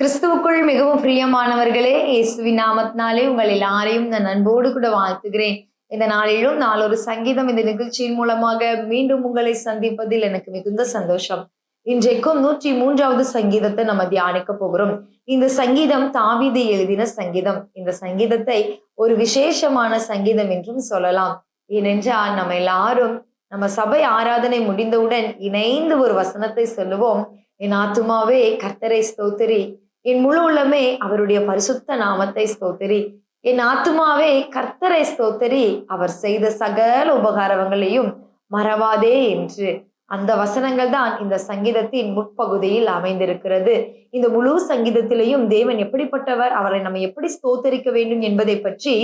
கிறிஸ்துவுக்குள் மிகவும் பிரியமானவர்களே இயேசுவின் நாமத்தினாலே உங்கள் எல்லாரையும் நான் அன்போடு கூட வாழ்த்துகிறேன். இந்த நாளிலும் நாளொரு சங்கீதம் இந்த நிகழ்ச்சியின் மூலமாக மீண்டும் உங்களை சந்திப்பதில் எனக்கு மிகுந்த சந்தோஷம். இன்றைக்கும் நூற்றி மூன்றாவது சங்கீதத்தை நம்ம தியானிக்க போகிறோம். இந்த சங்கீதம் தாவீது எழுதின சங்கீதம். இந்த சங்கீதத்தை ஒரு விசேஷமான சங்கீதம் என்றும் சொல்லலாம். ஏனென்றால் நம்ம எல்லாரும் நம்ம சபை ஆராதனை முடிந்தவுடன் இணைந்து ஒரு வசனத்தை சொல்லுவோம். என் ஆத்துமாவே கர்த்தரை ஸ்தோத்திரி. என் முழு உள்ளமே அவருடைய பரிசுத்த நாமத்தை ஸ்தோத்திரி. என் ஆத்துமாவே கர்த்தரை ஸ்தோத்திரி. அவர் செய்த சகல உபகாரங்களையும் மறவாதே என்று. அந்த வசனங்கள் தான் இந்த சங்கீதத்தின் முற்பகுதியில் அமைந்திருக்கிறது. இந்த முழு சங்கீதத்திலையும் தேவன் எப்படிப்பட்டவர் அவரை நம்ம எப்படி ஸ்தோத்தரிக்க வேண்டும் என்பதை பற்றி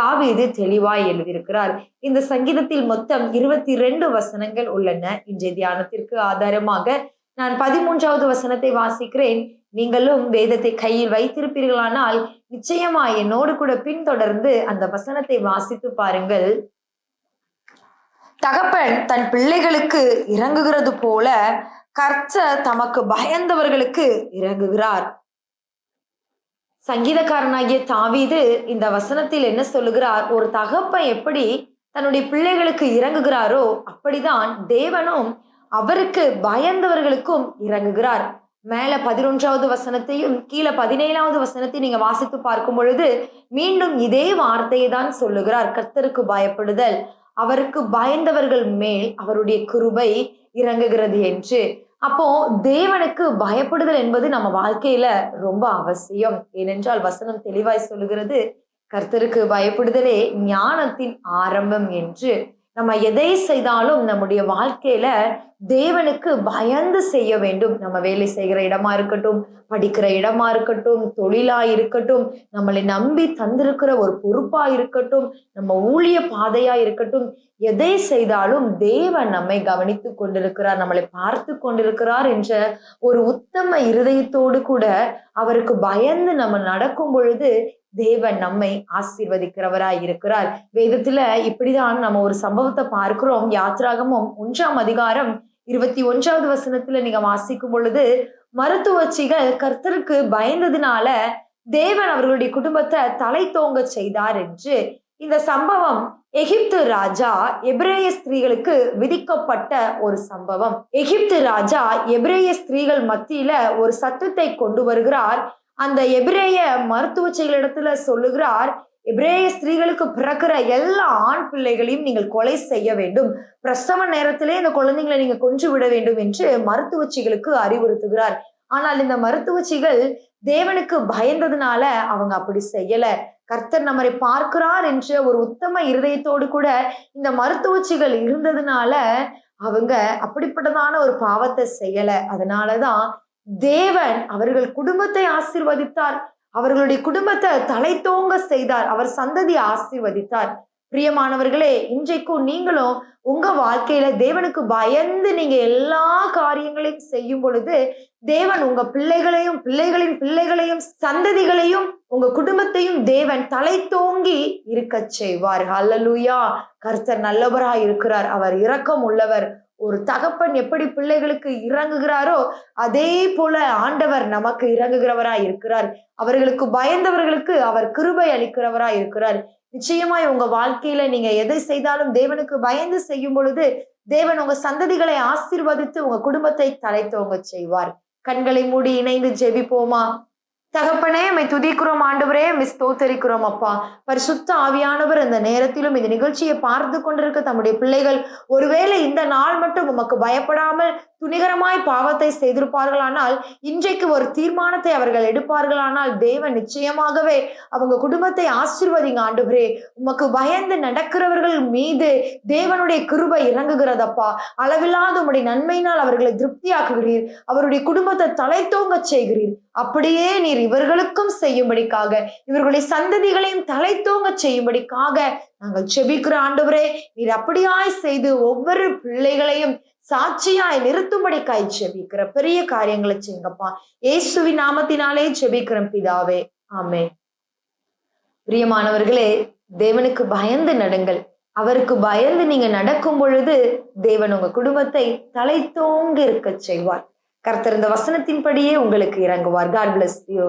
தாவீது தெளிவாய் எழுதியிருக்கிறார். இந்த சங்கீதத்தில் மொத்தம் இருபத்தி ரெண்டு வசனங்கள் உள்ளன. இன்றைய தியானத்திற்கு ஆதாரமாக நான் பதிமூன்றாவது வசனத்தை வாசிக்கிறேன். நீங்களும் வேதத்தை கையில் வைத்திருப்பீர்களானால் நிச்சயமா என்னோடு கூட பின்தொடர்ந்து அந்த வசனத்தை வாசித்து பாருங்கள். தகப்பன் தன் பிள்ளைகளுக்கு இறங்குகிறது போல கர்த்தர் தமக்கு பயந்தவர்களுக்கு இறங்குகிறார். சங்கீதக்காரனாகிய தாவீது இந்த வசனத்தில் என்ன சொல்லுகிறார்? ஒரு தகப்பன் எப்படி தன்னுடைய பிள்ளைகளுக்கு இறங்குகிறாரோ அப்படிதான் தேவனும் அவருக்கு பயந்தவர்களுக்கும் இறங்குகிறார். மேல பதினொன்றாவது வசனத்தையும் கீழே பதினேழாவது வசனத்தையும் நீங்க வாசித்து பார்க்கும் பொழுது மீண்டும் இதே வார்த்தையை தான் சொல்லுகிறார். கர்த்தருக்கு பயப்படுதல் அவருக்கு பயந்தவர்கள் மேல் அவருடைய குருபை இறங்குகிறது என்று. அப்போ தேவனுக்கு பயப்படுதல் என்பது நம்ம வாழ்க்கையில ரொம்ப அவசியம். ஏனென்றால் வசனம் தெளிவாய் சொல்லுகிறது கர்த்தருக்கு பயப்படுதலே ஞானத்தின் ஆரம்பம் என்று. நம்ம எதை செய்தாலும் நம்முடைய வாழ்க்கையில தேவனுக்கு பயந்து செய்ய வேண்டும். நம்ம வேலை செய்கிற இடமா இருக்கட்டும் படிக்கிற இடமா இருக்கட்டும் தொழிலா இருக்கட்டும் நம்மளை நம்பி தந்திருக்கிற ஒரு பொறுப்பா இருக்கட்டும் நம்ம ஊழிய பாதையா இருக்கட்டும் எதை செய்தாலும் தேவன் நம்மை கவனித்து கொண்டிருக்கிறார் நம்மளை பார்த்து கொண்டிருக்கிறார் என்ற ஒரு உத்தம இருதயத்தோடு கூட அவருக்கு பயந்து நம்ம நடக்கும் பொழுது தேவன் நம்மை ஆசீர்வதிக்கிறவராய் இருக்கிறார். வேதத்துல இப்படிதான் நம்ம ஒரு சம்பவத்தை பார்க்கிறோம். யாத்ராகமும் ஒன்றாம் அதிகாரம் இருபத்தி ஒன்றாவது வசனத்துல நீங்க வாசிக்கும் பொழுது மருத்துவச்சிகள் கர்த்தருக்கு பயந்ததுனால தேவன் அவர்களுடைய குடும்பத்தை தலை தோங்க செய்தார் என்று இந்த சம்பவம் எகிப்து ராஜா எபிரேய ஸ்திரீகளுக்கு விதிக்கப்பட்ட ஒரு சம்பவம். எகிப்து ராஜா எபிரேய ஸ்திரீகள் மத்தியில ஒரு சத்தத்தை கொண்டு வருகிறார். அந்த எபிரேய மருத்துவச்சிகளிடத்துல சொல்லுகிறார் எபிரேய ஸ்திரீகளுக்கு பிறக்கிற எல்லா ஆண் பிள்ளைகளையும் நீங்கள் கொலை செய்ய வேண்டும். பிரசவ நேரத்திலே இந்த குழந்தைங்களை நீங்க கொன்று விட வேண்டும் என்று மருத்துவச்சிகளுக்கு அறிவுறுத்துகிறார். ஆனால் இந்த மருத்துவச்சிகள் தேவனுக்கு பயந்ததுனால அவங்க அப்படி செய்யல. கர்த்தர் நம்மரை பார்க்கிறார் என்ற ஒரு உத்தம இருதயத்தோடு கூட இந்த மருத்துவச்சிகள் இருந்ததுனால அவங்க அப்படிப்பட்டதான ஒரு பாவத்தை செய்யல. அதனாலதான் தேவன் அவர்கள் குடும்பத்தை ஆசிர்வதித்தார். அவர்களுடைய குடும்பத்தை தலை தோங்க செய்தார். அவர் சந்ததியை ஆசிர்வதித்தார். பிரியமானவர்களே இன்றைக்கும் நீங்களும் உங்க வாழ்க்கையில தேவனுக்கு பயந்து நீங்க எல்லா காரியங்களையும் செய்யும் பொழுது தேவன் உங்க பிள்ளைகளையும் பிள்ளைகளின் பிள்ளைகளையும் சந்ததிகளையும் உங்க குடும்பத்தையும் தேவன் தலை தோங்கி இருக்க செய்வார். அல்லலுயா கர்த்தர் நல்லவராய் இருக்கிறார் அவர் இரக்கம் உள்ளவர். ஒரு தகப்பன் எப்படி பிள்ளைகளுக்கு இறங்குகிறாரோ அதே போல ஆண்டவர் நமக்கு இறங்குகிறவராய் இருக்கிறார். அவர்களுக்கு பயந்தவர்களுக்கு அவர் கிருபை அளிக்கிறவராய் இருக்கிறார். நிச்சயமாய் உங்க வாழ்க்கையில நீங்க எதை செய்தாலும் தேவனுக்கு பயந்து செய்யும் பொழுது தேவன் உங்க சந்ததிகளை ஆசீர்வதித்து உங்க குடும்பத்தை தலைத்தோங்க செய்வார். கண்களை மூடி இணைந்து ஜெபிப்போமா? தகப்பனே மை துதிக்கிறோம் ஆண்டவரே மிஸ் தோத்தரிக்கிறோம் அப்பா. பரிசுத்த ஆவியானவர் இந்த நேரத்திலும் இந்த நிகழ்ச்சியை பார்த்து கொண்டிருக்க தம்முடைய பிள்ளைகள் ஒருவேளை இந்த நாள் மட்டும் உமக்கு பயப்படாமல் துணிகரமாய் பாவத்தை செய்திருப்பார்களானால் இன்றைக்கு ஒரு தீர்மானத்தை அவர்கள் எடுப்பார்களானால் தேவன் நிச்சயமாகவே அவங்க குடும்பத்தை ஆசிர்வதிங்க ஆண்டுகிறே உமக்கு பயந்து நடக்கிறவர்கள் மீது தேவனுடைய கிருபை இறங்குகிறதப்பா. அளவில்லாத உம்முடைய நன்மையினால் அவர்களை திருப்தியாக்குகிறீர். அவருடைய குடும்பத்தை தலை தலைத்தோங்க செய்கிறீர். அப்படியே நீர் இவர்களுக்கும் செய்யும்படிக்காக இவர்களுடைய சந்ததிகளையும் தலைத்தோங்க செய்யும்படிக்காக நாங்கள் செபிக்கிற ஆண்டவரே நீர் அப்படியாய் செய்து ஒவ்வொரு பிள்ளைகளையும் சாட்சியாய் நிறுத்தும்படிக்காய் செபிக்கிற பெரிய காரியங்களை செய்யுங்கப்பா. இயேசுவின் நாமத்தினாலே செபிக்கிறோம் பிதாவே. ஆமே பிரியமானவர்களே தேவனுக்கு பயந்து நடுங்கள். அவருக்கு பயந்து நீங்க நடக்கும் பொழுது தேவன் உங்க குடும்பத்தை தலை தோங்கி இருக்க செய்வார். கர்த்தர் இந்த வசனத்தின்படியே உங்களுக்கு இறங்குவார். God bless you